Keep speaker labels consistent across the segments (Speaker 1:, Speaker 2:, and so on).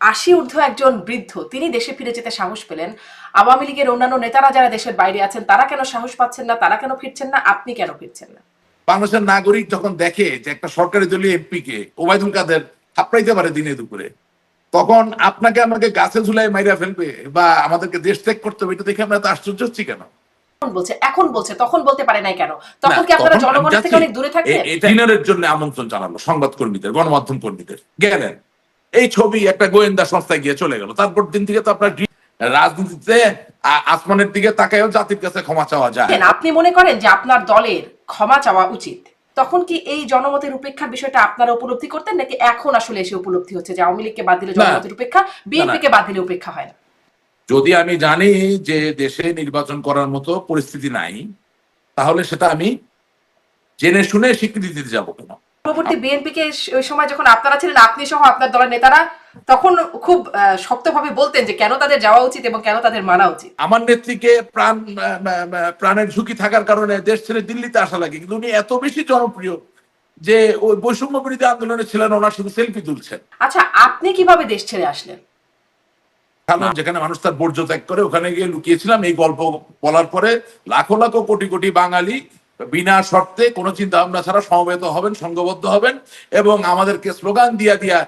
Speaker 1: আশি ঊর্ধ্ব একজন বৃদ্ধ তিনি দেশে ফিরে যেতে সাহস পেলেন। আওয়ামী লীগের অন্যান্য নেতারা যারা দেশের বাইরে আছেন তারা কেন সাহস পাচ্ছেন না? তারা কেন ফিরছেন না? আপনি কেন ফিরছেন না?
Speaker 2: বাংলাদেশের নাগরিক যখন দেখে যে একটা সরকারি দলীয় এমপি কে ওবায়দুল কাদের থাপড়াইতে পারে দিনে দুপুরে তখন আপনাকে আমাকে গাছে ঝুলাই মাইরা ফেলবে বা আমাদেরকে দেশ ত্যাগ করতে হবে এটা দেখে আমরা তো আশ্চর্য হচ্ছি কেন?
Speaker 1: এখন বলছে এখন বলছে তখন বলতে পারে নাই কেন? তখন কি আপনারা জনগণের থেকে অনেক দূরে থাকতেন
Speaker 2: এটা ডিনারের জন্য আমন্ত্রণ জানালো সংবাদ কর্মীদের গণমাধ্যম কর্মীদের গেলেন। এই ছবি একটা গোয়েন্দা সংস্থায় গিয়ে চলে গেল। তারপর দিন থেকে তো আপনার রাজনীতিতে আসমানের দিকে তাকায়ও জাতির কাছে ক্ষমা চাওয়া যায়।
Speaker 1: আপনি মনে করেন যে আপনার দলের ক্ষমা চাওয়া উচিত। তখন কি এই জনমতের উপেক্ষার বিষয়টা আপনারা উপলব্ধি করতেন নাকি এখন আসলে এসে উপলব্ধি হচ্ছে যে আওয়ামী লীগকে বাদ দিলে জনমতের উপেক্ষা বিএনপি কে বাদ দিলে উপেক্ষা হয় না?
Speaker 2: যদি আমি জানি যে দেশে নির্বাচন করার মতো পরিস্থিতি নাই তাহলে সেটা আমি জেনে শুনে স্বীকৃতি দিতে যাব কেন?
Speaker 1: পরবর্তী বিএনপি কে ওই সময় যখন আপনারা ছিলেন আপনি সহ আপনার দলের নেতারা তখন খুব শক্তভাবে বলতেন যে কেন তাদের যাওয়া উচিত এবং কেন তাদের মানা উচিত।
Speaker 2: আমার নেত্রীকে প্রাণ প্রাণের ঝুঁকি থাকার কারণে দেশ ছেড়ে দিল্লিতে আসা লাগে কিন্তু উনি এত বেশি জনপ্রিয় যে ওই বৈষম্য বিরোধী আন্দোলনে ছিলেন ওনার শুধু সেলফি তুলছেন।
Speaker 1: আচ্ছা আপনি কীভাবে দেশ ছেড়ে আসলেন?
Speaker 2: কারণ যেখানে মানুষ তার বর্জ্য ত্যাগ করে ওখানে গিয়ে লুকিয়েছিলাম এই গল্প বলার পরে লাখো লাখো কোটি কোটি বাঙালি বিনা শর্তে কোনো চিন্তা ভাবনা ছাড়া সমবেত হবেন সংঘবদ্ধ হবেন এবং আমাদেরকে স্লোগান দিয়া দিয়া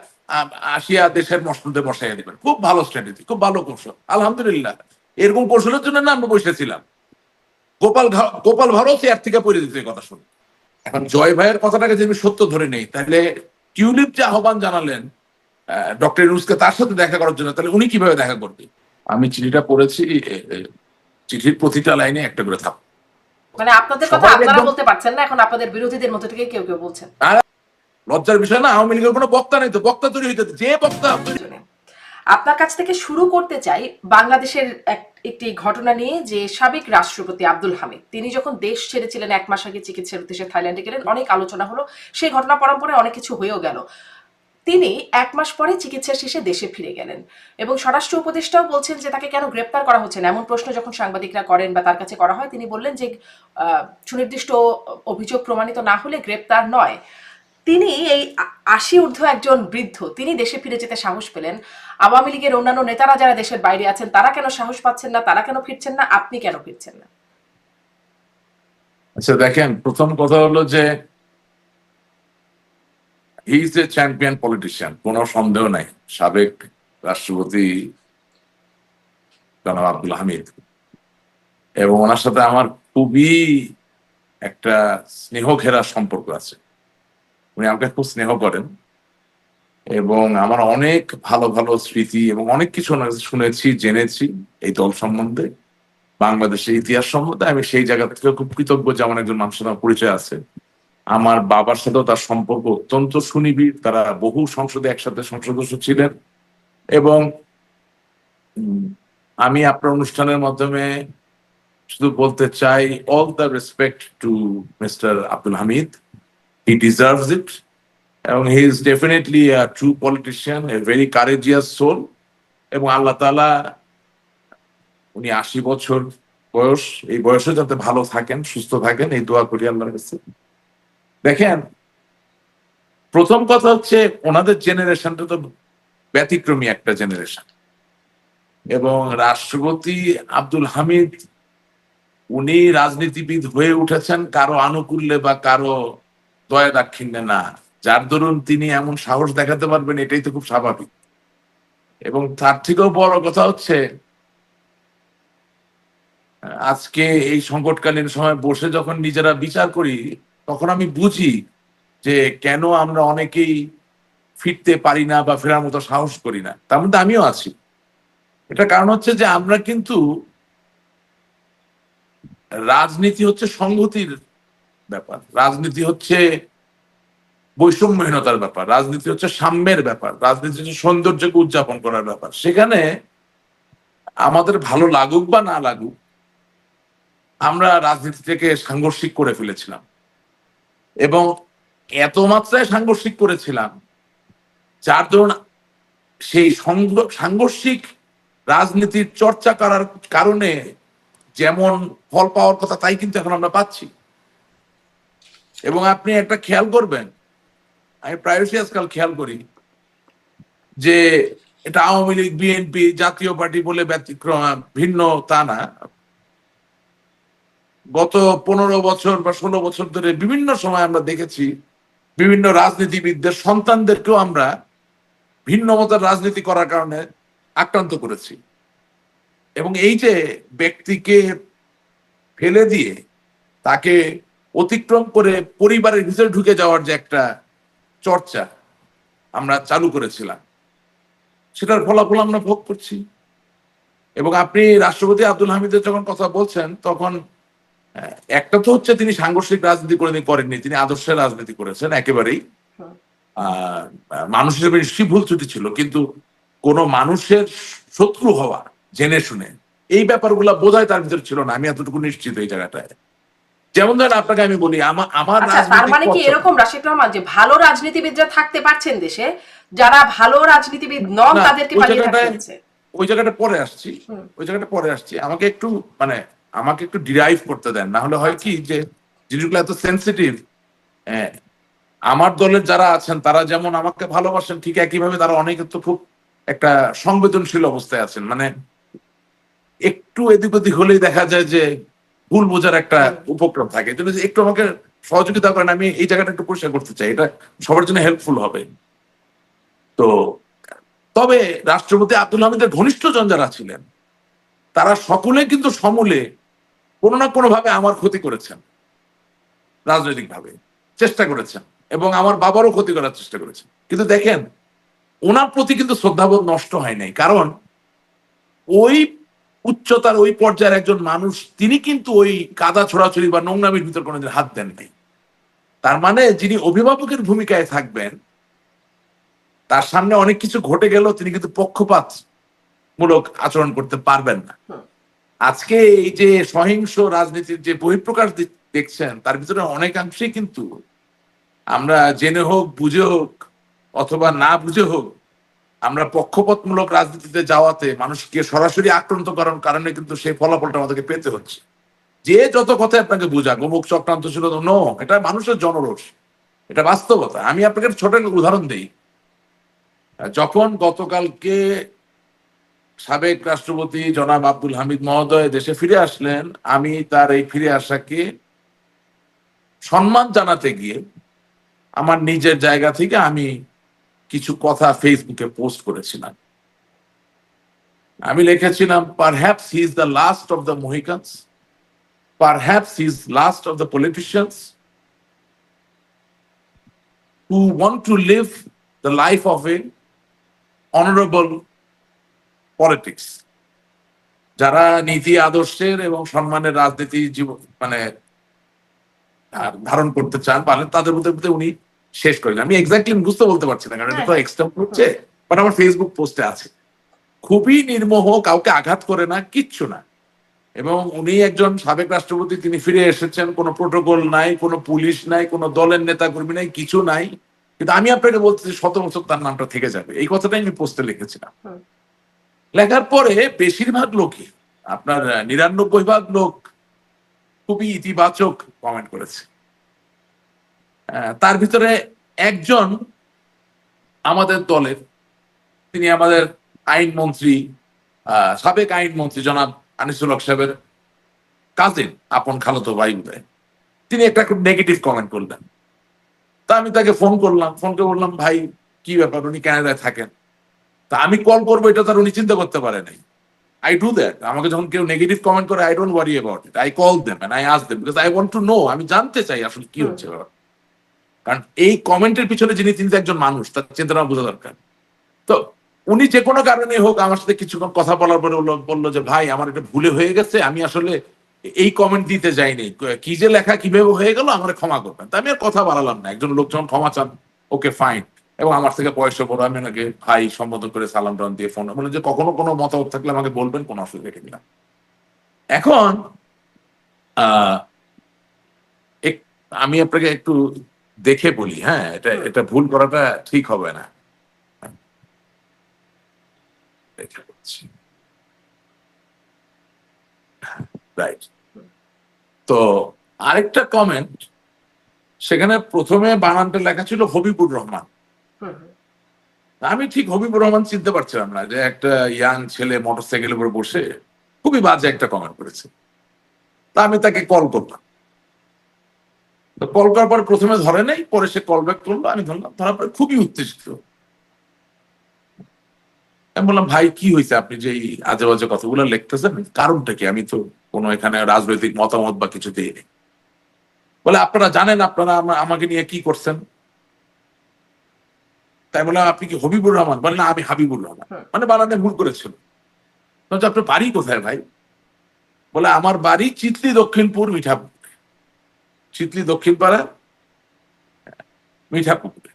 Speaker 2: আসিয়া দেশের মসনদে বসাইয়া দিবেন। খুব ভালো স্ট্র্যাটেজি, খুব ভালো কৌশল। আলহামদুলিল্লাহ। এরকম কৌশলের জন্য না আমরা বসেছিলাম। গোপাল গোপাল ভারত এর থেকে পড়ে দিতে কথা শুনে। এখন জয় ভাইয়ের কথাটাকে যদি আমি সত্য ধরে নেই, তাহলে টিউলিপ যে আহ্বান জানালেন ডক্টর ইউনুসকে তার সাথে দেখা করার জন্য, তাহলে উনি কীভাবে দেখা করবে? আমি চিঠিটা পড়েছি চিঠির প্রতিটা লাইনে একটা করে থাক
Speaker 1: মানে আপনাদের কথা আপনারা বলতে পারছেন না এখন আপনাদের বিরোধীদের মধ্যে থেকে কেউ কেউ বলছেন।
Speaker 2: লজ্জার বিষয় না আওয়ামী লীগের কোনো বক্তা নেই তো বক্তা তৈরি হইতে যে বক্তা
Speaker 1: আপনার কাছ থেকে শুরু করতে চাই বাংলাদেশের একটি ঘটনা নিয়ে যে সাবেক রাষ্ট্রপতি আব্দুল হামিদ। তিনি যখন দেশ ছেড়েছিলেন এক মাস আগে চিকিৎসার উদ্দেশ্যে থাইল্যান্ডে গেলেন অনেক আলোচনা হলো। সেই ঘটনা পরম্পরে অনেক কিছু হয়েও গেল। তিনি এক মাস পরে চিকিৎসা শেষে দেশে ফিরে গেলেন এবং স্বরাষ্ট্র উপদেষ্টাও বলছেন যে তাকে কেন গ্রেপ্তার করা হচ্ছে না। এমন প্রশ্ন যখন সাংবাদিকরা করেন বা তার কাছে করা হয়, তিনি বললেন যে সুনির্দিষ্ট অভিযোগ প্রমাণিত না হলে গ্রেপ্তার নয়। তিনি এই আশি ঊর্ধ্ব একজন বৃদ্ধ, তিনি দেশে ফিরে যেতে সাহস পেলেন। আওয়ামী লীগের অন্যান্য নেতারা যারা দেশের বাইরে আছেন, তারা কেন সাহস পাচ্ছেন না? তারা কেন ফিরছেন না? আপনি কেন ফিরছেন না?
Speaker 2: আচ্ছা দেখেন, প্রথম কথা হলো যে he is a champion politician কোনো সন্দেহ নাই। সাবেক রাষ্ট্রপতি জনাব আব্দুল হামিদ। এবং ওনার সাথে আমার খুবই একটা স্নেহ ঘেরা সম্পর্ক আছে। উনি আমাকে খুব স্নেহ করেন। এবং আমার অনেক ভালো ভালো স্মৃতি এবং অনেক কিছু শুনেছি, জেনেছি এই দল সম্বন্ধে। বাংলাদেশের ইতিহাস সম্বন্ধে আমি সেই জায়গা থেকে খুব কৃতজ্ঞ যে আমার একজন মানুষের পরিচয় আছে। আমার বাবার সাথেও তার সম্পর্ক অত্যন্ত সুনিবিড়। তারা বহু সংসদে একসাথে সংসদ ছিলেন। এবং আমি আপনার অনুষ্ঠানের মাধ্যমে শুধু বলতে চাই all the respect to mister Abdul Hamid. He deserves it এবং he is definitely a true politician a very courageous soul এবং আল্লাহ তালা উনি আশি বছর বয়স, এই বয়সে যাতে ভালো থাকেন, সুস্থ থাকেন, এই দোয়া করি আল্লাহর কাছে। দেখেন, প্রথম কথা হচ্ছে ওনাদের জেনারেশনটা তো ব্যতিক্রমী একটা জেনারেশন এবং রাষ্ট্রপতি আব্দুল হামিদ, উনি রাজনীতিবিদ হয়ে উঠেছেন, কারও আনুকূল্যে বা কারও দয়া দাক্ষিণ্যে না। যার দরুন তিনি এমন সাহস দেখাতে পারবেন, এটাই তো খুব স্বাভাবিক। এবং তার থেকেও বড় কথা হচ্ছে, আজকে এই সংকটকালীন সময় বসে যখন নিজেরা বিচার করি তখন আমি বুঝি যে কেন আমরা অনেকেই ফিরতে পারি না বা ফেরার মতো সাহস করি না। তার মধ্যে আমিও আছি। এটা কারণ হচ্ছে যে আমরা কিন্তু রাজনীতি হচ্ছে সংহতির ব্যাপার। রাজনীতি হচ্ছে বৈষম্যহীনতার ব্যাপার। রাজনীতি হচ্ছে সাম্যের ব্যাপার। রাজনীতি হচ্ছে সৌন্দর্যকে উদযাপন করার ব্যাপার। সেখানে আমাদের ভালো লাগুক বা না লাগুক, আমরা রাজনীতি থেকে সাংঘর্ষিক করে ফেলেছিলাম। এবং এত মাত্রায় সাংঘর্ষিক করেছিলাম, যার ধরুন সেই সংঘ- সাংঘর্ষিক রাজনীতির চর্চা করার কারণে যেমন ফল পাওয়ার কথা তাই কিন্তু এখন আমরা পাচ্ছি। এবং আপনি একটা খেয়াল করবেন, আমি প্রায়শই আজকাল খেয়াল করি যে এটা আওয়ামী লীগ, বিএনপি, জাতীয় পার্টি বলে ব্যতিক্রম, ভিন্ন তা না। গত পনেরো বছর বা ষোলো বছর ধরে বিভিন্ন সময় আমরা দেখেছি বিভিন্ন রাজনীতিবিদদের, সন্তানদেরকেও আমরা ভিন্ন মতের রাজনীতি করার কারণে আক্রান্ত করেছি। এবং এই যে ব্যক্তিকে ফেলে দিয়ে তাকে অতিক্রম করে পরিবারের ভিতরে ঢুকে যাওয়ার যে একটা চর্চা আমরা চালু করেছিলাম, সেটার ফলাফল আমরা ভোগ করছি। এবং আপনি রাষ্ট্রপতি আব্দুল হামিদের যখন কথা বলছেন, তখন একটা তো হচ্ছে তিনি সাংঘর্ষিক রাজনীতি কোনোদিন করেননি তিনি আদর্শের রাজনীতি করেছেন একেবারেই। আহ, মানুষ হিসেবে নিশ্চয়ই ভুল ত্রুটি ছিল কিন্তু কোন মানুষের শত্রু হওয়া জেনে শুনে এই ব্যাপারগুলো বোধহয় তার ভিতরে ছিল না আমি এতটুকু নিশ্চিত এই জায়গাটায়। যেমন ধরেন আপনাকে আমি বলি আমার আমার
Speaker 1: আচ্ছা তার মানে কি এরকম রাশিদ রহমান যে ভালো রাজনীতিবিদরা থাকতে পারছেন দেশে যারা ভালো রাজনীতিবিদ নন তাদেরকে পালিয়ে
Speaker 2: ওই জায়গাটা পরে আসছি ওই জায়গাটা পরে আসছি। আমাকে একটু মানে আমাকে একটু ডিরাইভ করতে দেন। না হলে হয় কি যে জিনিসগুলো এত সেন্সিটিভ আমার দলের যারা আছেন, তারা যেমন আমাকে ভালোবাসেন, ঠিক একইভাবে তারা অনেকে তো খুব একটা সংবেদনশীল অবস্থায় আছেন। মানে একটু এদিক ওদিক হলেই দেখা যায় যে ভুল বোঝার একটা উপক্রম থাকে। জন্য একটু আমাকে সহযোগিতা করেন, আমি এই জায়গাটা একটু পরিষ্কার করতে চাই। এটা সবার জন্য হেল্পফুল হবে। তো তবে রাষ্ট্রপতি আব্দুল হামিদের ঘনিষ্ঠজন যারা ছিলেন, তারা সকলে কিন্তু সমূলে কোনো না কোনো ভাবে আমার ক্ষতি করেছেন। রাজনৈতিকভাবে চেষ্টা করেছেন এবং আমার বাবারও ক্ষতি করার চেষ্টা করেছেন। কিন্তু দেখেন, ওনার প্রতি কিন্তু শ্রদ্ধাবোধ নষ্ট হয় নাই। কারণ ওই উচ্চতার ওই পর্যায়ের একজন মানুষ, তিনি কিন্তু ওই কাদা ছোড়াছড়ি বা নোংরামির ভিতর কোনোদিন হাত দেন নাই। তার মানে যিনি অভিভাবকের ভূমিকায় থাকবেন, তার সামনে অনেক কিছু ঘটে গেল তিনি কিন্তু পক্ষপাত মূলক আচরণ করতে পারবেন না। আজকে এই যে সহিংস রাজনীতির যে বহিঃপ্রকাশ দেখছেন, তার ভিতরে অনেকাংশেই কিন্তু আমরা জেনে হোক, বুঝে হোক, অথবা না বুঝে হোক, আমরা পক্ষপাতমূলক রাজনীতিতে যাওয়াতে মানুষকে সরাসরি আক্রান্ত করার কারণে কিন্তু সেই ফলাফলটা আমাদেরকে পেতে হচ্ছে। যে যত কথা আপনাকে বুঝা গোমুখ চক্রান্ত ছিল নো, এটা মানুষের জনরোষ, এটা বাস্তবতা। আমি আপনাকে ছোট উদাহরণ দিই। যখন গতকালকে সাবেক রাষ্ট্রপতি জনাব আব্দুল হামিদ মহোদয় দেশে ফিরে আসলেন। আমি তার এই ফিরে আসাকে সম্মান জানাতে গিয়ে আমার নিজের জায়গা থেকে আমি কিছু কথা ফেসবুকে পোস্ট করেছিলাম। আমি লিখেছিলাম perhaps he is the last of the Mohicans perhaps he is last of the politicians who want to live the life of a honorable politics যারা নীতি আদর্শের এবং সম্মানের রাজনীতি জীবন মানে ধারণ করতে চান পারেন তাদের মধ্যে মধ্যে উনি শেষ করেন আমি এক্স্যাক্টলি বুঝতে বলতে পারছি না কারণ এটা তো এক্সটেম্প হচ্ছে বাট আমার ফেসবুক পোস্টে আছে। খুবই নির্মোহ কাউকে আঘাত করে না কিচ্ছু না। এবং উনি একজন সাবেক রাষ্ট্রপতি তিনি ফিরে এসেছেন কোনো প্রোটোকল নাই কোনো পুলিশ নাই কোনো দলের নেতা কর্মী নাই কিছু নাই। কিন্তু আমি আপনাকে বলতেছি শত বছর তার নামটা থেকে যাবে। এই কথাটাই আমি পোস্টে লিখেছিলাম। লেখার পরে বেশিরভাগ লোকই, আপনার নিরানব্বই ভাগ লোক খুবই ইতিবাচক কমেন্ট করেছে। তার ভিতরে একজন আমাদের দলের, তিনি আমাদের আইনমন্ত্রী সাবেক আইনমন্ত্রী জনাব আনিসুল হক সাহেবের কাজিন আপন খালতো ভাই। তিনি একটা খুব নেগেটিভ কমেন্ট করলেন। তা আমি তাকে ফোন করলাম ফোন করে বললাম, ভাই, কি ব্যাপার? উনি কানাডায় থাকেন। তা আমি কল করব এটা তার উনি চিন্তা করতে পারে নাই। আই ডু দ্যাট আমাকে যখন কেউ নেগেটিভ কমেন্ট করে I don't worry about it I call them I ask them because I want to know আমি জানতে চাই আসলে কি হচ্ছে কারণ এই কমেন্টের পিছনে যিনি তিনি একজন মানুষ তার চিন্তা বোঝা দরকার। তো উনি যে কোনো কারণে হোক আমার সাথে কিছুক্ষণ কথা বলার পরে বললো- বলল যে ভাই আমার এটা ভুলে হয়ে গেছে আমি আসলে এই কমেন্ট দিতে যাইনি। কি যে লেখা কীভাবে হয়ে গেল আমার ক্ষমা করবেন। তা আমি আর কথা বাড়ালাম না। একজন লোক যখন ক্ষমা চান ওকে ফাইন এবং আমার থেকে বয়সে বড় আমি ওনাকে ভাই সম্বোধন করে সালাম টালাম দিয়ে ফোন বলে যে কখনো কোনো মতামত থাকলে আমাকে বলবেন কোনো অসুবিধা রেখে দিলাম এখন আমি আপনাকে একটু দেখে বলি হ্যাঁ এটা এটা ভুল করাটা ঠিক হবে না। রাইট তো আরেকটা কমেন্ট সেখানে প্রথমে বানানটা লেখা ছিল হবিবুর রহমান।
Speaker 1: হুম, হুম।
Speaker 2: আমি ঠিক হবিবুর রহমান চিনতে পারছিলাম না যে একটা ইয়াং ছেলে মোটর মোটরসাইকেলের উপরে বসে খুবই বাজে একটা কমেন্ট করেছে। তা আমি তাকে কল করলাম। কল করার পর প্রথমে ধরে নেই, পরে সে কল ব্যাক করল, আমি ধরলাম, ধরার পরে খুবই উত্তেজিত। আমি বললাম, ভাই, কি হয়েছে? আপনি যে আজে বাজে কথাগুলো লিখতেছেন, কারণটা কি? আমি তো কোনো এখানে রাজনৈতিক মতামত বা কিছু দিইনি। বলে, আপনারা জানেন, আপনারা আমাকে নিয়ে কি করছেন? তাই বলে আপনি কি হবিবুর রহমান? বলে না আমি হাবিবুর রহমান। মানে বানানে ভুল করেছিল। আপনার বাড়ি কোথায় ভাই? বলে আমার বাড়ি চিতলি দক্ষিণপুর মিঠাপুর। চিতলি দক্ষিণ পাড়া মিঠাপুকুরে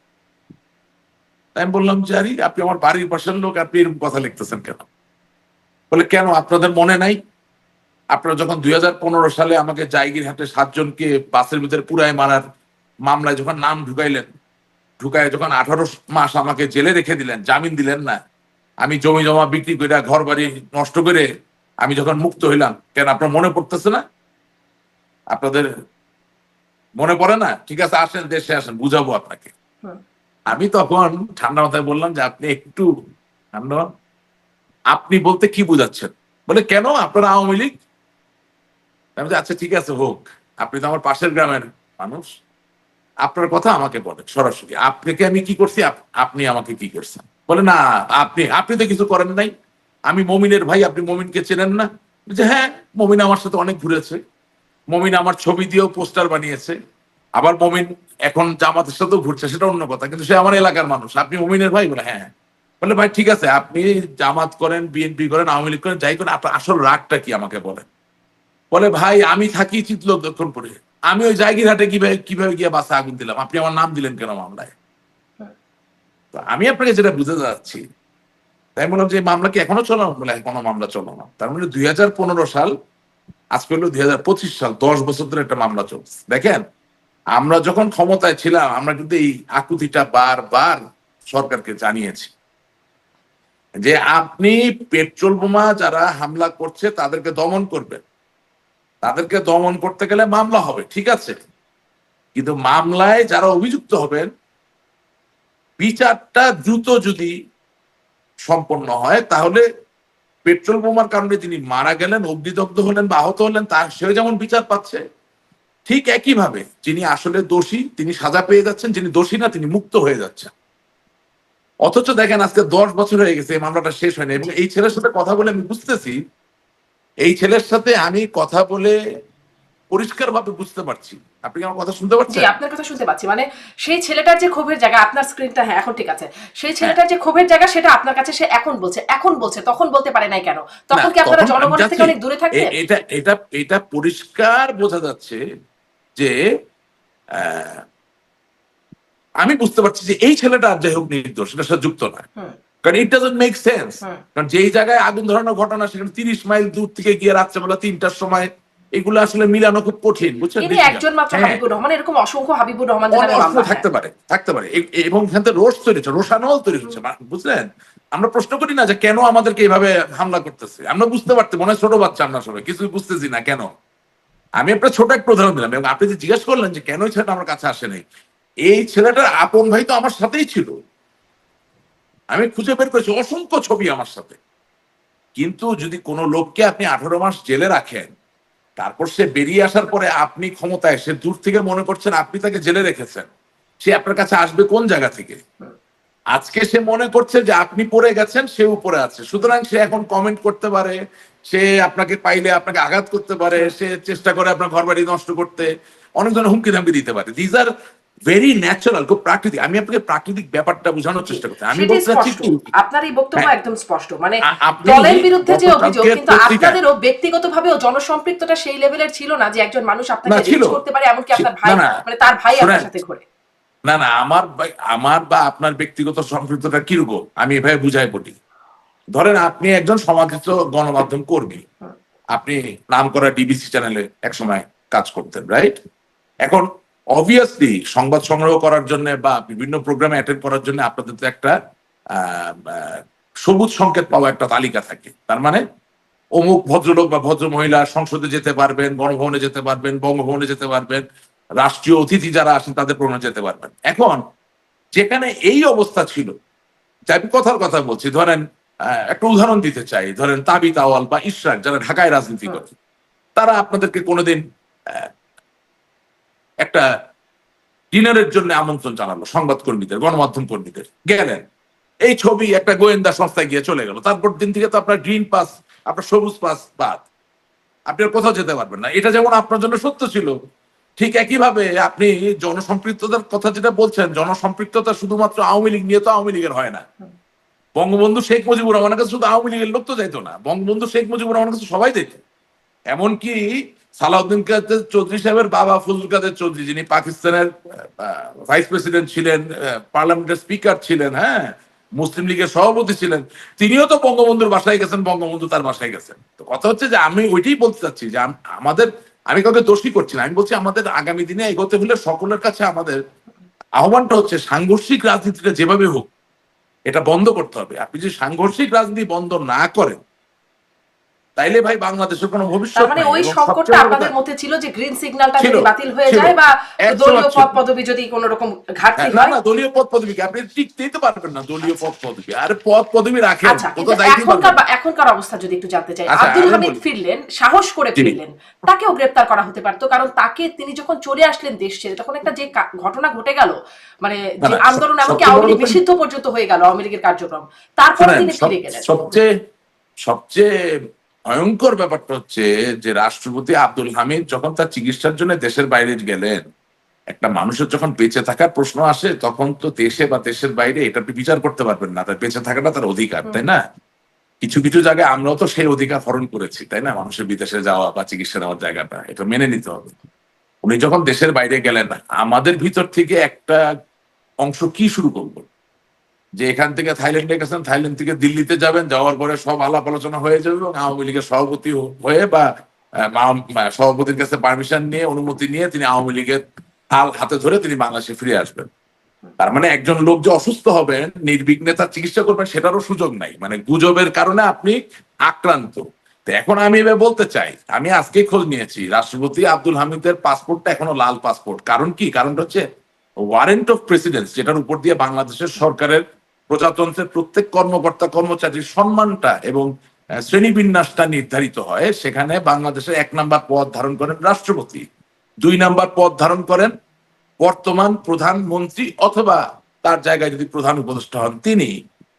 Speaker 2: তাই আমি বললাম জানি আপনি আমার বাড়ির পাশের লোক আপনি এরকম কথা লিখতেছেন কেন? বলে কেন? আপনাদের মনে নাই? আপনারা যখন দুই হাজার পনেরো সালে আমাকে জায়গির হাটে সাতজনকে বাসের ভিতরে পুরায় মারার মামলায় যখন নাম ঢুকাইলেন ঢুকায় যখন আঠারো মাস আমাকে জেলে রেখে দিলেন জামিন দিলেন না আমি জমি জমা বিক্রি করে ঘর বাড়ি নষ্ট করে আমি যখন মুক্ত হইলাম কেন আপনার মনে পড়তেছে না? আপনাদের মনে পড়ে না? ঠিক আছে আসেন দেশে আসেন বুঝাবো আপনাকে। আমি তখন ঠান্ডা মাথায় বললাম যে আপনি একটু ঠান্ডা আপনি বলতে কি বুঝাচ্ছেন? বলে কেন আপনারা আওয়ামী লীগ? আমি আচ্ছা ঠিক আছে হোক। আপনি তো আমার পাশের গ্রামের মানুষ। আপনার কথা আমাকে বলেন সরাসরি। আপনাকে আমি কি করছি? আপনি আমাকে কি করছেন? বলে, না, আপনি আপনি তো কিছু করেন নাই। আমি মমিনের ভাই, আপনি মমিনকে চেনেন না? যে হ্যাঁ মমিন আমার সাথে অনেক ঘুরেছে। মমিন আমার ছবি দিয়েও পোস্টার বানিয়েছে। আবার মমিন এখন জামাতের সাথেও ঘুরছে, সেটা অন্য কথা। কিন্তু সে আমার এলাকার মানুষ। আপনি মমিনের ভাই? বলে হ্যাঁ। বলে, ভাই, ঠিক আছে, আপনি জামাত করেন, বিএনপি করেন, আওয়ামী লীগ করেন, যাই করেন, আপনার আসল রাগটা কি আমাকে বলেন? বলে, ভাই, আমি থাকি চিতলোক দক্ষিণপুরে আমি ওই জায়গির হাটে কীভাবে কীভাবে গিয়ে বাসে আগুন দিলাম? আপনি আমার নাম দিলেন কেন মামলায়? তো আমি আপনাকে যেটা বুঝতে যাচ্ছি তাই বললাম যে মামলা কি এখনও চলো বলে কোনো মামলা চলো না। তার মানে দুই হাজার পনেরো সাল আজকে হলো দুই হাজার পঁচিশ সাল, দশ বছর ধরে একটা মামলা চলছে। দেখেন, আমরা যখন ক্ষমতায় ছিলাম, আমরা কিন্তু এই আকুতিটা বারবার সরকারকে জানিয়েছি যে আপনি পেট্রোল বোমা যারা হামলা করছে, তাদেরকে দমন করবেন। তাদেরকে দমন করতে গেলে মামলা হবে, ঠিক আছে? কিন্তু মামলায় যারা অভিযুক্ত হবেন, বিচারটা দ্রুত যদি সম্পন্ন হয়, তাহলে পেট্রোল বোমার কারণে তিনি মারা গেলেন, অগ্নিদগ্ধ হলেন বা আহত হলেন, তার সেও যেমন বিচার পাচ্ছে, ঠিক একইভাবে যিনি আসলে দোষী, তিনি সাজা পেয়ে যাচ্ছেন, যিনি দোষী না, তিনি মুক্ত হয়ে যাচ্ছেন। অথচ দেখেন আজকে দশ বছর হয়ে গেছে, এই মামলাটা শেষ হয়নি। এবং এই ছেলের সাথে কথা বলে আমি বুঝতেছি এই ছেলের সাথে আমি কথা বলে পরিষ্কার ভাবে বুঝতে পারছি। আপনি কি আমার কথা শুনতে
Speaker 1: জি আপনার কথা শুনতে পাচ্ছি। মানে সেই ছেলেটার যে ক্ষোভের জায়গা আপনার স্ক্রিনটা হ্যাঁ এখন ঠিক আছে। সেই ছেলেটার যে ক্ষোভের জায়গা সেটা আপনার কাছে সে এখন বলছে এখন বলছে তখন বলতে পারে নাই কেন? তখন
Speaker 2: না,
Speaker 1: কি আপনারা জনগণের থেকে অনেক দূরে থাকতেন
Speaker 2: এটা এটা এটা পরিষ্কার বোঝা যাচ্ছে যে আহ, আমি বুঝতে পারছি যে এই ছেলেটা আর যাই হোক নির্দোষ সেটার সাথে যুক্ত নয়
Speaker 1: হুম।
Speaker 2: কারণ ইট ডাজন্ট মেক সেন্স কারণ যেই জায়গায় আগুন ধরানোর ঘটনা সেখানে তিরিশ মাইল দূর থেকে গিয়ে রাত্রেবেলা তিনটার সময় এগুলো আসলে মিলানো খুব কঠিন বুঝছেন?
Speaker 1: একজন মাত্র
Speaker 2: হ্যাঁ।
Speaker 1: হাবিবুর রহমান এরকম অসংখ্য হাবিবুর রহমান।
Speaker 2: থাকতে পারে থাকতে পারে। এবং এখান থেকে রোষ তৈরি হচ্ছে রোষানল তৈরি হচ্ছে বুঝলেন? আমরা প্রশ্ন করি না যে কেন আমাদেরকে এইভাবে হামলা করতেছে। আমরা বুঝতে পারতে মনে হয় ছোট বাচ্চা আমরা সবাই কিছু বুঝতেছি না কেন। আমি আপনার ছোট একটা উদাহরণ দিলাম এবং আপনি যে জিজ্ঞেস করলেন যে কেন ছেলেটা আমার কাছে আসে নাই এই ছেলেটার আপন ভাই তো আমার সাথেই ছিল। আমি খুঁজে বের করেছি অসংখ্য ছবি আমার সাথে। কিন্তু যদি কোনো লোককে আপনি আঠারো মাস জেলে রাখেন, তারপর সে বেরিয়ে আসার পরে আপনি ক্ষমতায় সে দূর থেকে মনে করছেন আপনি তাকে জেলে রেখেছেন, সে আপনার কাছে আসবে কোন জায়গা থেকে? আজকে সে মনে করছে যে আপনি পড়ে গেছেন, সে উপরে আছে। সুতরাং সে এখন কমেন্ট করতে পারে, সে আপনাকে পাইলে আপনাকে আঘাত করতে পারে, সে চেষ্টা করে আপনার ঘর বাড়ি নষ্ট করতে, অনেক ধরনের হুমকি ধামকি দিতে পারে। দিজ আর ভেরি ন্যাচারাল খুব প্রাকৃতিক। আমি আপনাকে প্রাকৃতিক ব্যাপারটা বোঝানোর চেষ্টা করছি। আমি বলতে চাচ্ছি
Speaker 1: আপনার এই বক্তব্য
Speaker 2: হ্যাঁ।
Speaker 1: একদম স্পষ্ট। মানে দলের বিরুদ্ধে যে অভিযোগ কিন্তু আপনাদেরও ব্যক্তিগতভাবেও জনসম্পৃক্ততা সেই লেভেলের ছিল না যে একজন মানুষ আপনাকে রিচ করতে পারে এমনকি আপনার ভাই। মানে তার ভাই আপনার সাথে ঘুরে।
Speaker 2: না না আমার আমার বা আপনার ব্যক্তিগত সম্পৃক্ততা কীরকম? আমি এভাবে বুঝাই বলি। ধরেন আপনি একজন সমাজিত গণমাধ্যম কর্মী। আপনি নাম করা ডিবিসি চ্যানেলে একসময় কাজ করতেন রাইট এখন অবভিয়াসলি সংবাদ সংগ্রহ করার জন্য বা বিভিন্ন প্রোগ্রামে অ্যাটেন্ড করার জন্য আপনাদের তো একটা সবুজ সংকেত পাওয়া একটা তালিকা থাকে তার মানে অমুক ভদ্রলোক বা ভদ্র মহিলা সংসদে যেতে পারবেন গণভবনে যেতে পারবেন বঙ্গভবনে যেতে পারবেন রাষ্ট্রীয় অতিথি যারা আসেন তাদের প্রণয় যেতে পারবেন এখন যেখানে এই অবস্থা ছিল যে আমি কথার কথা বলছি ধরেন আহ, একটা উদাহরণ দিতে চাই ধরেন তাবি তাওয়াল বা ইশরাক যারা ঢাকায় রাজনীতি
Speaker 1: হুম।
Speaker 2: করে তারা আপনাদেরকে কোনোদিন আহ, একটা ডিনারের জন্য আমন্ত্রণ জানালো, সংবাদকর্মীদের, গণমাধ্যম কর্মীদের। গেলেন। এই ছবি একটা গোয়েন্দা সংস্থায় গিয়ে চলে গেল। তারপর দিন থেকে তো আপনার গ্রিন পাস আপনার সবুজ পাস বাদ। আপনি আর কোথাও যেতে পারবেন না। এটা যেমন আপনার জন্য সত্য ছিল, ঠিক একইভাবে আপনি জনসম্পৃক্ততার কথা যেটা বলছেন, জনসম্পৃক্ততা শুধুমাত্র আওয়ামী লীগ নিয়ে তো আওয়ামী লীগের হয় না। বঙ্গবন্ধু শেখ মুজিবুর রহমানের কাছে শুধু আওয়ামী লীগের লোক তো যাইতো না। বঙ্গবন্ধু শেখ মুজিবুর রহমানের কাছে সবাই যেত এমনকি সালাউদ্দিন কাদের চৌধুরী সাহেবের বাবা ফজল কাদের চৌধুরী, যিনি পাকিস্তানের ভাইস প্রেসিডেন্ট ছিলেন পার্লামেন্টের স্পিকার ছিলেন হ্যাঁ মুসলিম লীগের সভাপতি ছিলেন, তিনিও তো বঙ্গবন্ধুর বাসায় গেছেন, বঙ্গবন্ধু তার বাসায় গেছেন। তো কথা হচ্ছে যে আমি ওইটাই বলতে চাচ্ছি যে আমাদের, আমি কাউকে দোষী করছি না, আমি বলছি আমাদের আগামী দিনে এগোতে হলে সকলের কাছে আমাদের আহ্বানটা হচ্ছে সাংঘর্ষিক রাজনীতিটা যেভাবে হোক, এটা বন্ধ করতে হবে। আপনি যদি সাংঘর্ষিক রাজনীতি বন্ধ না করেন তাইলে ভাই বাংলাদেশের কোনো ভবিষ্যৎ
Speaker 1: মানে ওই সংকটটা আপনাদের মধ্যে ছিল যে গ্রিন সিগন্যালটা যদি বাতিল হয়ে যায় বা দলীয় পদ পদবি যদি কোনো রকম ঘাটতি
Speaker 2: হ্যাঁ, না
Speaker 1: হয়।
Speaker 2: না দলীয় পদ পদবী আপনি টিকতেই তো পারবেন না দলীয় পদ পদবী আরে পদ পদবী রাখেন
Speaker 1: আচ্ছা এখনকার এখনকার অবস্থা যদি একটু জানতে চাই
Speaker 2: আচ্ছা,
Speaker 1: আব্দুল হামিদ ফিরলেন সাহস করে ফিরলেন তাকেও গ্রেপ্তার করা হতে পারতো কারণ তাকে তিনি যখন চলে আসলেন দেশ ছেড়ে তখন একটা যে ঘটনা ঘটে গেল মানে যে আন্দোলন এমনকি আওয়ামী লীগ নিষিদ্ধ পর্যন্ত হয়ে গেল আওয়ামী লীগের কার্যক্রম। তারপরে তিনি ফিরে গেলেন।
Speaker 2: সবচেয়ে সবচেয়ে ভয়ঙ্কর ব্যাপারটা হচ্ছে যে রাষ্ট্রপতি আব্দুল হামিদ যখন তার চিকিৎসার জন্য দেশের বাইরে গেলেন, একটা মানুষের যখন বেঁচে থাকার প্রশ্ন আসে, তখন তো দেশে বা দেশের বাইরে এটা বিচার করতে পারবেন না, তার বেঁচে থাকাটা তার অধিকার, তাই না? কিছু কিছু জায়গায় আমরাও তো সেই অধিকার হরণ করেছি, তাই না? মানুষের বিদেশে যাওয়া বা চিকিৎসা নেওয়ার জায়গাটা, এটা মেনে নিতে হবে। উনি যখন দেশের বাইরে গেলেন, আমাদের ভিতর থেকে একটা অংশ কি শুরু করব যে এখান থেকে থাইল্যান্ডে গেছেন, থাইল্যান্ড থেকে দিল্লিতে যাবেন, যাওয়ার পরে সব আলাপ আলোচনা হয়ে যাবে এবং আওয়ামী লীগের সভাপতি হয়ে বা সভাপতির কাছে পারমিশন নিয়ে, অনুমতি নিয়ে তিনি আওয়ামী লীগের হাল হাতে ধরে তিনি বাংলাদেশে ফিরে আসবেন। তার মানে একজন লোক যে অসুস্থ হবেন, নির্বিঘ্নে তার চিকিৎসা করবেন, সেটারও সুযোগ নাই। মানে গুজবের কারণে আপনি আক্রান্ত। এখন আমি এবার বলতে চাই, আমি আজকে খোঁজ নিয়েছি, রাষ্ট্রপতি আব্দুল হামিদের পাসপোর্টটা এখনও লাল পাসপোর্ট। কারণ কি? কারণটা হচ্ছে ওয়ারেন্ট অফ প্রেসিডেন্স যেটার উপর দিয়ে বাংলাদেশের সরকারের প্রজাতন্ত্রের প্রত্যেক কর্মকর্তা, কর্মচারীর সম্মানটা এবং শ্রেণীবিন্যাসটা নির্ধারিত হয়। সেখানে বাংলাদেশের এক নাম্বার পদ ধারণ করেন রাষ্ট্রপতি, দুই নাম্বার পদ ধারণ করেন বর্তমান প্রধানমন্ত্রী অথবা তার জায়গায় যদি প্রধান উপদেষ্টা হন তিনি।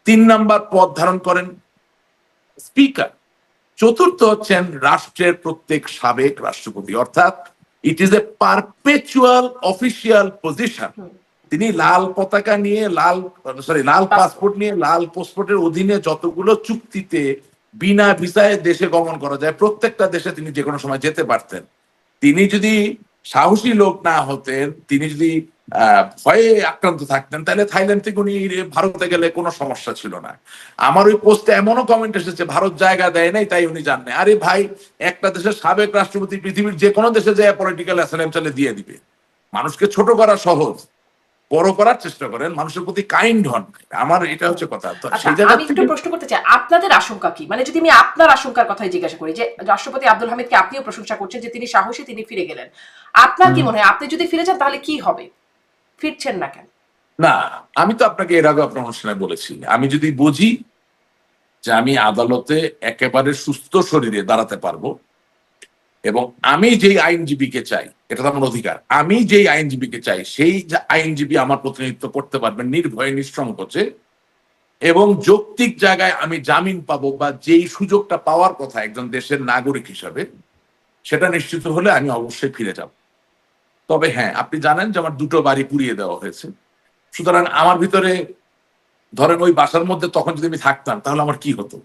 Speaker 2: তিন নাম্বার পদ ধারণ করেন স্পিকার। চতুর্থ হচ্ছেন রাষ্ট্রের প্রত্যেক সাবেক রাষ্ট্রপতি। অর্থাৎ it is a perpetual official position. তিনি লাল পতাকা নিয়ে লাল সরি লাল পাসপোর্ট নিয়ে লাল পাসপোর্টের অধীনে যতগুলো চুক্তিতে বিনা ভিসায় দেশে গমন করা যায় প্রত্যেকটা দেশে তিনি যে কোনো সময় যেতে পারতেন। তিনি যদি সাহসী লোক না হতেন তিনি যদি ভয়ে আক্রান্ত থাকতেন তাহলে থাইল্যান্ড থেকে উনি ভারতে গেলে কোনো সমস্যা ছিল না। আমার ওই পোস্টে এমনও কমেন্ট এসেছে ভারত জায়গা দেয় নাই তাই উনি জান নাই। আরে ভাই একটা দেশের সাবেক রাষ্ট্রপতি পৃথিবীর যে কোনো দেশে যায় পলিটিক্যাল অ্যাসাইলাম চালে দিয়ে দিবে। মানুষকে ছোট করা সহজ। বড় করার চেষ্টা করেন মানুষের প্রতি কাইন্ড হন। আমার এটা হচ্ছে কথা। তো
Speaker 1: আচ্ছা
Speaker 2: সেই জায়গা
Speaker 1: আমি একটু
Speaker 2: থেকে
Speaker 1: প্রশ্ন করতে চাই আপনাদের আশঙ্কা কি? মানে যদি আমি আপনার আশঙ্কার কথাই জিজ্ঞাসা করি যে রাষ্ট্রপতি আব্দুল হামিদকে আপনিও প্রশংসা করছেন যে তিনি সাহসী তিনি ফিরে গেলেন আপনার কি মনে হয়? আপনি যদি ফিরে যান তাহলে কি হবে? ফিরছেন না কেন?
Speaker 2: না আমি তো আপনাকে এর আগে আপনার অনুষ্ঠানে বলেছি। আমি যদি বুঝি যে আমি আদালতে একেবারে সুস্থ শরীরে দাঁড়াতে পারব এবং আমি যেই আইনজীবীকে চাই, এটা তো আমার অধিকার, আমি যেই আইনজীবীকে চাই, সেই আইনজীবী আমার প্রতিনিধিত্ব করতে পারবেন, নির্ভয়ে নিঃসংকোচে এবং যৌক্তিক জায়গায় আমি জামিন পাবো বা যেই সুযোগটা পাওয়ার কথা একজন দেশের নাগরিক হিসাবে, সেটা নিশ্চিত হলে আমি অবশ্যই ফিরে যাব। তবে হ্যাঁ আপনি জানেন যে আমার দুটো বাড়ি পুড়িয়ে দেওয়া হয়েছে। সুতরাং আমার ভিতরে ধরেন ওই বাসার মধ্যে তখন যদি আমি থাকতাম, তাহলে আমার কি হতো?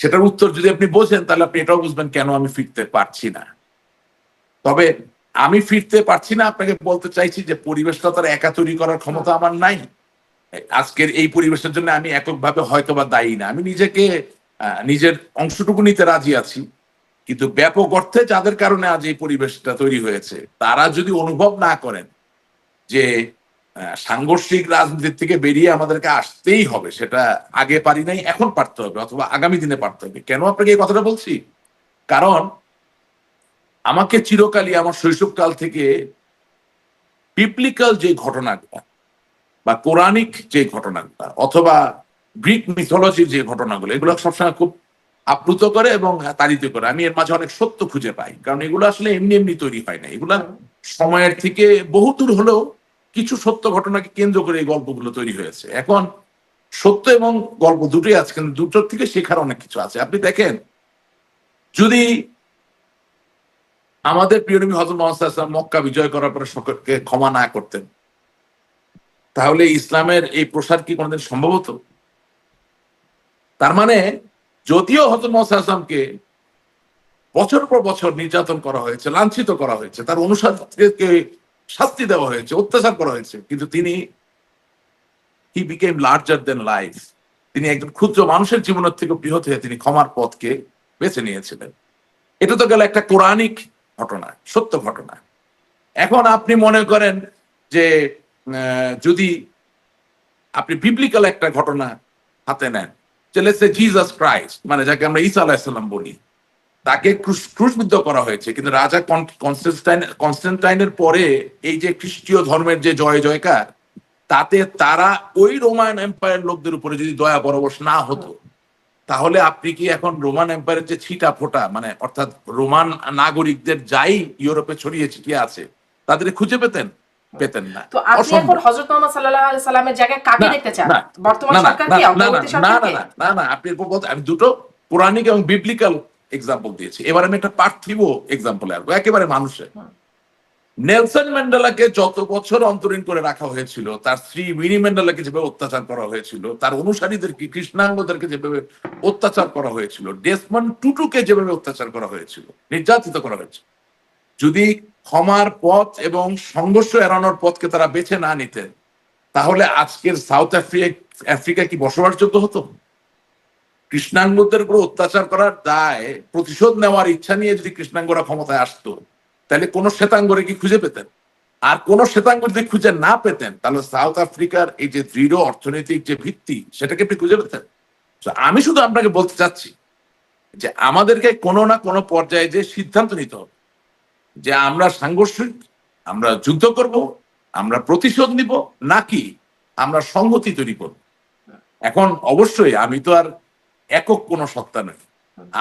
Speaker 2: সেটার উত্তর যদি আপনি বোঝেন, তাহলে আপনি এটাও বুঝবেন কেন আমি ফিরতে পারছি না। তবে আমি ফিরতে পারছি না, আপনাকে বলতে চাইছি যে পরিবেশটা তার একা তৈরি করার ক্ষমতা আমার নাই। আজকের এই পরিবেশের জন্য আমি এককভাবে হয়তো বা দায়ী না। আমি নিজেকে নিজের অংশটুকু নিতে রাজি আছি। কিন্তু ব্যাপক অর্থে যাদের কারণে আজ এই পরিবেশটা তৈরি হয়েছে, তারা যদি অনুভব না করেন যে সাংঘর্ষিক রাজনীতির থেকে বেরিয়ে আমাদেরকে আসতেই হবে, সেটা আগে পারি নাই, এখন পারতে হবে, অথবা আগামী দিনে পারতে হবে। কেন আপনাকে এই কথাটা বলছি? কারণ আমাকে চিরকালই আমার শৈশবকাল থেকে বিপ্লিক্যাল যে ঘটনাগুলো বা কোরআনিক যে ঘটনাগুলো অথবা গ্রিক মিথোলজির যে ঘটনাগুলো, এগুলো সবসময় খুব আপ্লুত করে এবং তাড়িত করে। আমি এর মাঝে অনেক সত্য খুঁজে পাই, কারণ এগুলো আসলে এমনি এমনি তৈরি হয় না এগুলা সময়ের থেকে বহুদূর হলেও কিছু সত্য ঘটনাকে কেন্দ্র করে এই গল্পগুলো তৈরি হয়েছে। এখন সত্য এবং গল্প দুটোই আছে, কিন্তু দুটোর থেকে শেখার অনেক কিছু আছে। আপনি দেখেন, যদি আমাদের প্রিয় নবী হজরত মোহাম্মদ মক্কা বিজয় করার পরে সকলকে ক্ষমা না করতেন, তাহলে ইসলামের এই প্রসার কি কোনোদিন সম্ভব হতো? তার মানে যদিও হজরত মোহাম্মদ সাল্লাল্লাহু আলাইহি ওয়াসাল্লামকে বছর পর বছর নির্যাতন করা হয়েছে, লাঞ্ছিত করা হয়েছে, তার অনুসারীদেরকে শাস্তি দেওয়া হয়েছে, অত্যাচার করা হয়েছে। কিন্তু তিনি he became larger than life তিনি একজন ক্ষুদ্র মানুষের জীবনের থেকে বৃহৎ হয়ে তিনি ক্ষমার পথকে বেছে নিয়েছিলেন। এটা তো গেল একটা কোরআনিক ঘটনা, সত্য ঘটনা। এখন আপনি মনে করেন যে যদি আপনি বিপ্লিক্যাল একটা ঘটনা হাতে নেন, যে লেটস জিজাস ক্রাইস্ট মানে যাকে আমরা ঈসা আলাহিসাল্লাম বলি তাকে ক্রুশবিদ্ধ করা হয়েছে। কিন্তু রাজা কন- কনস্টান্টাইন কনস্টান্টাইনের পরে এই যে খ্রিস্টীয় ধর্মের যে জয় জয়কার তাতে তারা ওই রোমান এম্পায়ার লোকদের উপরে যদি দয়া পরবশ না হতো তাহলে আপনি কি এখন রোমান এম্পায়ারের যে ছিটা ফোটা মানে অর্থাৎ রোমান নাগরিকদের যাই ইউরোপে ছড়িয়ে ছিটিয়ে আছে তাদের খুঁজে পেতেন? পেতেন না।
Speaker 1: তো আপনি এখন হজরত মোহাম্মদ সাল্লাহ আলি সাল্লামের জায়গায় কাকে
Speaker 2: না,
Speaker 1: দেখতে চান?
Speaker 2: না,
Speaker 1: বর্তমান
Speaker 2: না, না,
Speaker 1: সরকার
Speaker 2: না,
Speaker 1: কি অন্তর্বর্তী
Speaker 2: না, না, না, না, আপনি আমি দুটো পুরাণিক এবং বিপ্লিক্যাল এক্সাম্পল দিয়েছি। এবার আমি একটা পার্থিব এক্সাম্পলে আসব। একেবারে মানুষের। নেলসন ম্যান্ডেলাকে যত বছর অন্তরীণ করে রাখা হয়েছিল তার স্ত্রী উইনি ম্যান্ডেলাকে যেভাবে অত্যাচার করা হয়েছিল তার অনুসারীদেরকে কৃষ্ণাঙ্গদেরকে যেভাবে অত্যাচার করা হয়েছিল ডেসমন্ড টুটুকে যেভাবে অত্যাচার করা হয়েছিল নির্যাতিত করা হয়েছিল যদি ক্ষমার পথ এবং সংঘর্ষ এড়ানোর পথকে তারা বেছে না নিতেন তাহলে আজকের সাউথ আফ্রিকা আফ্রিকা কি বসবাসযোগ্য হতো? কৃষ্ণাঙ্গদের উপর অত্যাচার করার দায়, প্রতিশোধ নেওয়ার ইচ্ছা নিয়ে যদি কৃষ্ণাঙ্গরা ক্ষমতায় আসতো, তাহলে কোন শ্বেতাঙ্গরে কি খুঁজে পেতেন? আর কোন শ্বেতাঙ্গ যদি খুঁজে না পেতেন, তাহলে সাউথ আফ্রিকার এই যে দৃঢ় অর্থনৈতিক যে ভিত্তি, সেটাকে আপনি খুঁজে পেতেন? আমি শুধু আপনাকে বলতে চাচ্ছি যে আমাদেরকে কোনো না কোনো পর্যায়ে যে সিদ্ধান্ত নিতে হবে, যে আমরা সাংঘর্ষিক, আমরা যুদ্ধ করব, আমরা প্রতিশোধ নিব, নাকি আমরা সংহতি তৈরি করব? এখন অবশ্যই আমি তো আর একক কোনো সত্তা নই।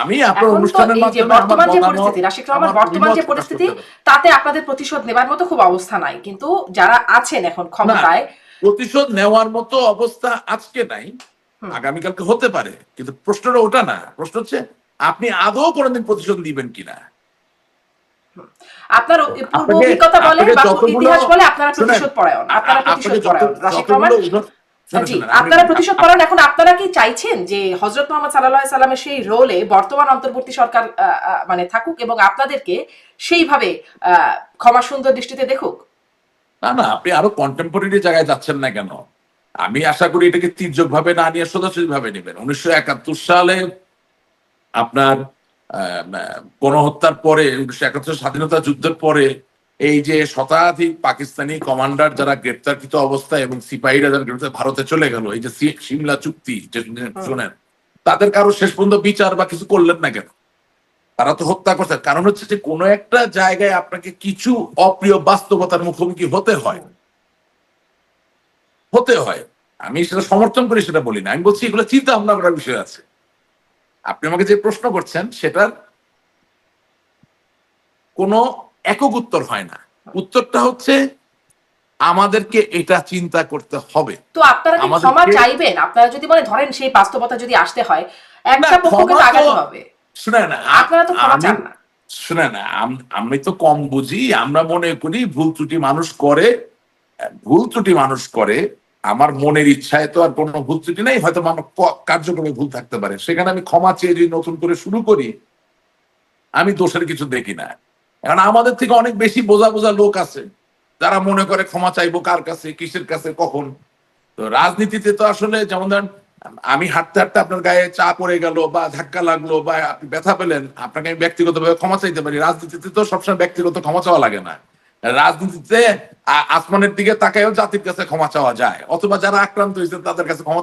Speaker 2: আমি আপনার অনুষ্ঠানের মাধ্যমে
Speaker 1: বর্তমান যে পরিস্থিতি রাশিদ রহমান বর্তমান যে পরিস্থিতি। তাতে আপনাদের প্রতিশোধ নেবার মতো খুব অবস্থা নাই। কিন্তু যারা আছেন এখন ক্ষমতায়
Speaker 2: প্রতিশোধ নেওয়ার মতো অবস্থা আজকে নাই। আগামীকালকে হতে পারে কিন্তু প্রশ্নটা ওটা না। প্রশ্ন হচ্ছে আপনি আদৌ কোনোদিন প্রতিশোধ দিবেন কিনা?
Speaker 1: আপনার পূর্ব অভিজ্ঞতা বলে বা ইতিহাস বলে আপনারা প্রতিশোধ পরায়ণ আপনারা প্রতিশোধ পরায়ণ রাশিদ রহমান
Speaker 2: শুনেন,
Speaker 1: আপনারা প্রতিশোধ পরায়ণ এখন আপনারা কি চাইছেন যে হজরত মোহাম্মদ সাল্লাহ সাল্লামের সেই রোলে বর্তমান অন্তর্বর্তী সরকার মানে থাকুক এবং আপনাদেরকে সেইভাবে আহ, ক্ষমা সুন্দর দৃষ্টিতে দেখুক?
Speaker 2: না না আপনি আরও কন্টেম্পোরারি জায়গায় যাচ্ছেন না কেন? আমি আশা করি এটাকে তির্যক ভাবে না নিয়ে সোজাসুজি ভাবে নেবেন। উনিশশো একাত্তর সালে আপনার আহ, গণহত্যার পরে উনিশশো একাত্তর স্বাধীনতা যুদ্ধের পরে এই যে শতাধিক পাকিস্তানি কমান্ডার যারা গ্রেপ্তারকৃত অবস্থায় এবং সিপাহীরা যারা গ্রেপ্তার ভারতে চলে গেল এই যে সিমলা চুক্তি শুনেন তাদের কারও শেষ পর্যন্ত বিচার বা কিছু করলেন না কেন? তারা তো হত্যা করছে। কারণ হচ্ছে যে কোনো একটা জায়গায় আপনাকে কিছু অপ্রিয় বাস্তবতার মুখোমুখি হতে হয়। হতে হয়। আমি সেটা সমর্থন করি সেটা বলি না। আমি বলছি এগুলো চিন্তা ভাবনা করার বিষয় আছে। আপনি আমাকে যে প্রশ্ন করছেন সেটার কোনো একক উত্তর হয় না। উত্তরটা হচ্ছে আমাদেরকে এটা চিন্তা করতে হবে।
Speaker 1: তো আপনারা কি ক্ষমা চাইবেন? আপনারা যদি মনে ধরেন সেই বাস্তবতা যদি আসতে হয় একটা পক্ষকে তো আগাতে হবে।
Speaker 2: শুনে না
Speaker 1: আপনারা তো ক্ষমা চান না।
Speaker 2: শুনে না আমি তো কম বুঝি আমরা মনে করি ভুল ত্রুটি মানুষ করে ভুল ত্রুটি মানুষ করে আমার মনের ইচ্ছায় তো আর কোনো ভুল ত্রুটি নেই হয়তো আমার কার্যক্রমে ভুল থাকতে পারে। সেখানে আমি ক্ষমা চেয়ে যদি নতুন করে শুরু করি আমি দোষের কিছু দেখি না। কারণ আমাদের থেকে অনেক বেশি বোঝা বোঝা লোক আছে। যারা মনে করে ক্ষমা চাইব কার কাছে, কিসের কাছে, কখন? তো রাজনীতিতে তো আসলে যেমন ধরেন, আমি হাঁটতে হাঁটতে আপনার গায়ে চা পড়ে গেল বা ধাক্কা লাগল বা আপনি ব্যথা পেলেন, আপনাকে আমি ব্যক্তিগতভাবে ক্ষমা চাইতে পারি। রাজনীতিতে তো সবসময় ব্যক্তিগত ক্ষমা চাওয়া লাগে না। রাজনীতিতে আসমানের দিকে তাকায়ও জাতির কাছে ক্ষমা চাওয়া যায়। অথবা যারা আক্রান্ত হয়েছে তাদের কাছে ক্ষমা